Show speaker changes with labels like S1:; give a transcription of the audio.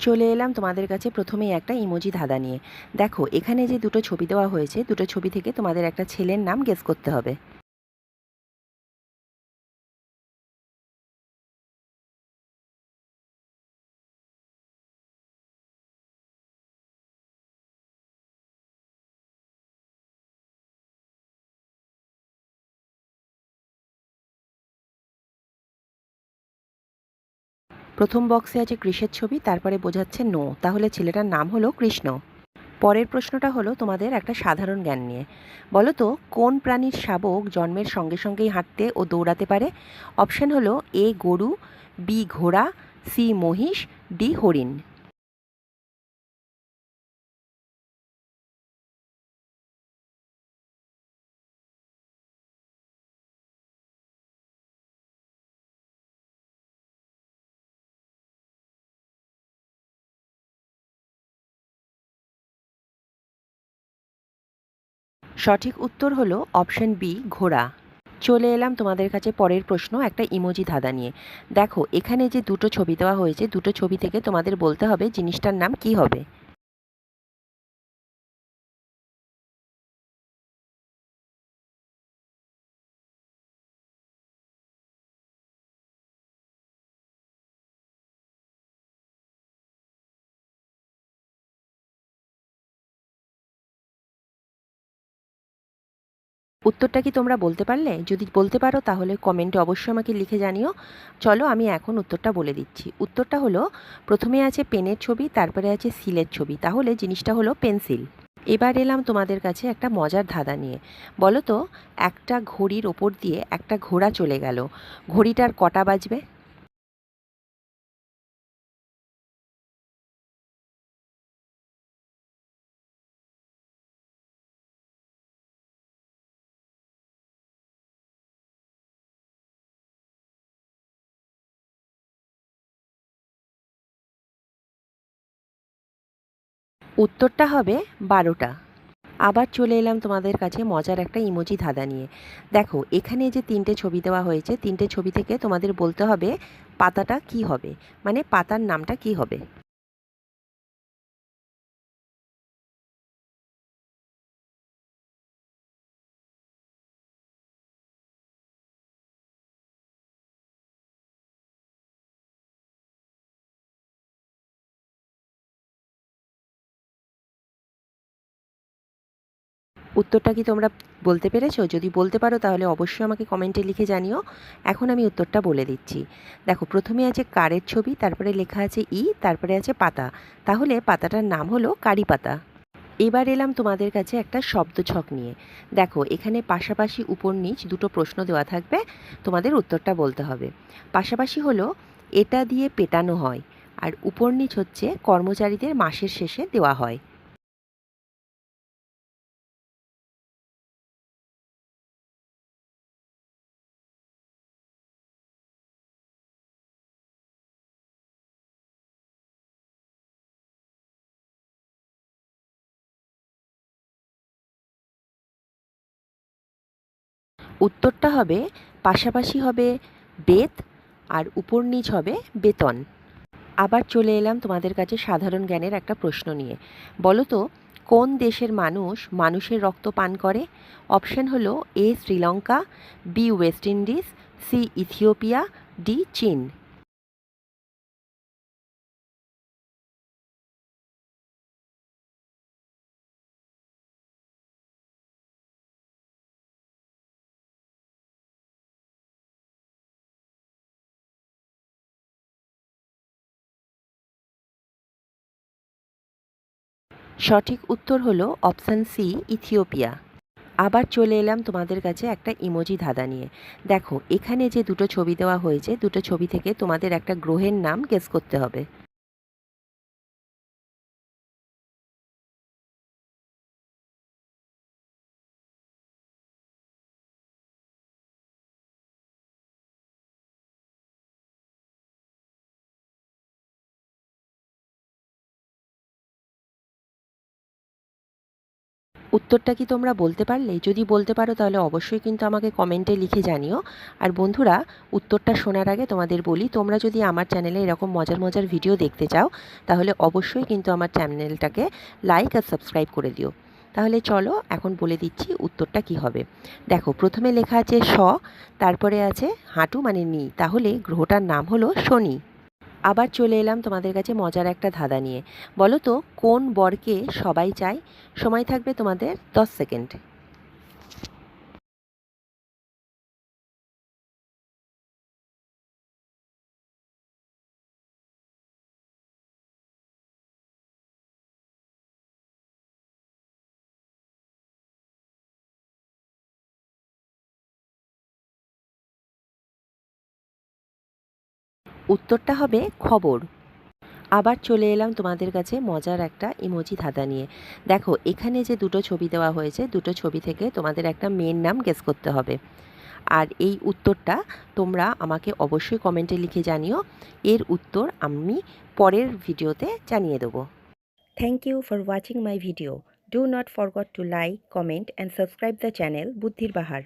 S1: চলে এলাম তোমাদের কাছে প্রথমেই একটা ইমোজি ধাঁধা নিয়ে। দেখো, এখানে যে দুটো ছবি দেওয়া হয়েছে, দুটো ছবি থেকে তোমাদের একটা ছেলের নাম গেস করতে হবে। প্রথম বক্সে আছে কৃষের ছবি, তারপরে বোঝাচ্ছে নো। তাহলে ছেলেটার নাম হলো কৃষ্ণ। পরের প্রশ্নটা হলো তোমাদের একটা সাধারণ জ্ঞান নিয়ে। বলো তো, কোন প্রাণীর শাবক জন্মের সঙ্গে সঙ্গেই হাঁটতে ও দৌড়াতে পারে? অপশান হলো এ গরু, বি ঘোড়া, সি মহিষ, ডি হরিণ। সঠিক উত্তর হলো অপশন বি, ঘোড়া। চলে এলাম তোমাদের কাছে পরের প্রশ্ন, একটা ইমোজি ধাঁধা নিয়ে। দেখো, এখানে যে দুটো ছবি দেওয়া হয়েছে, দুটো ছবি থেকে তোমাদের বলতে হবে জিনিসটার নাম কি হবে। উত্তরটা কি তোমরা বলতে পারলে? যদি বলতে পারো, তাহলে কমেন্টে অবশ্যই আমাকে লিখে জানিও। চলো, আমি এখন উত্তরটা বলে দিচ্ছি। উত্তরটা হলো, প্রথমে আছে পেনের ছবি, তারপরে আছে সিলের ছবি। তাহলে জিনিসটা হলো পেন্সিল। এবার এলাম তোমাদের কাছে একটা মজার ধাঁধা নিয়ে। বলো তো, একটা ঘড়ির ওপর দিয়ে একটা ঘোড়া চলে গেল। ঘড়িটার কটা বাজবে? উত্তরটা হবে বারোটা। আবার চলে এলাম তোমাদের কাছে মজার একটা ইমোজি ধাঁধা নিয়ে। দেখো, এখানে যে তিনটে ছবি দেওয়া হয়েছে, তিনটে ছবি থেকে তোমাদের বলতে হবে পাতাটা কি হবে? মানে পাতার নামটা কি হবে? উত্তরটা কি তোমরা বলতে পেরেছ? যদি বলতে পারো তাহলে অবশ্যই আমাকে কমেন্টে লিখে জানিও। এখন আমি উত্তরটা বলে দিচ্ছি। দেখো, প্রথমে আছে কারের ছবি, তারপরে লেখা আছে ই, তারপরে আছে পাতা। তাহলে পাতাটার নাম হলো কারি পাতা। এবার এলাম তোমাদের কাছে একটা শব্দ ছক নিয়ে। দেখো, এখানে পাশাপাশি উপর নিচ দুটো প্রশ্ন দেওয়া থাকবে, তোমাদের উত্তরটা বলতে হবে। পাশাপাশি হলো, এটা দিয়ে পেটানো হয়, আর উপর নিচ হচ্ছে কর্মচারীদের মাসের শেষে দেওয়া হয়। উত্তরটা হবে, পাশাপাশি হবে বেত আর উপর নিচ হবে বেতন। আবার চলে এলাম তোমাদের কাছে সাধারণ জ্ঞানের একটা প্রশ্ন নিয়ে। বলো তো, কোন দেশের মানুষ মানুষের রক্ত পান করে? অপশান হলো A Sri Lanka, B West Indies, C Ethiopia, D চীন। সঠিক উত্তর হলো অপশান সি, ইথিওপিয়া। আবার চলে এলাম তোমাদের কাছে একটা ইমোজি ধাঁধা নিয়ে। দেখো, এখানে যে দুটো ছবি দেওয়া হয়েছে, দুটো ছবি থেকে তোমাদের একটা গ্রহের নাম গেস করতে হবে। উত্তরটা কি তোমরা বলতে পারলে? যদি বলতে পারো তাহলে অবশ্যই কিন্তু আমাকে কমেন্টে লিখে জানিও। আর বন্ধুরা, উত্তরটা শোনার আগে তোমাদের বলি, তোমরা যদি আমার চ্যানেলে এরকম মজার মজার ভিডিও দেখতে চাও, তাহলে অবশ্যই কিন্তু আমার চ্যানেলটাকে লাইক আর সাবস্ক্রাইব করে দিও। তাহলে চলো, এখন বলে দিচ্ছি উত্তরটা কি হবে। দেখো, প্রথমে লেখা আছে স, তারপরে আছে হাঁটু মানে নি। তাহলে গ্রহটার নাম হলো শনি। আবার চলে এলাম তোমাদের কাছে মজার একটা ধাঁধা নিয়ে। বলো তো, কোন বরকে সবাই চায়? সময় থাকবে তোমাদের দশ সেকেন্ড। উত্তরটা হবে খবর। আবার চলে এলাম তোমাদের কাছে মজার একটা ইমোজি ধাঁধা নিয়ে। দেখো, এখানে যে দুটো ছবি দেওয়া হয়েছে, দুটো ছবি থেকে তোমাদের একটা মেয়ের নাম গেস করতে হবে। আর এই উত্তরটা তোমরা আমাকে অবশ্যই কমেন্টে লিখে জানিও। এর উত্তর আমি পরের ভিডিওতে জানিয়ে দেবো। Thank you for watching my video do not forgot to like comment and subscribe the channel বুদ্ধির বাহার।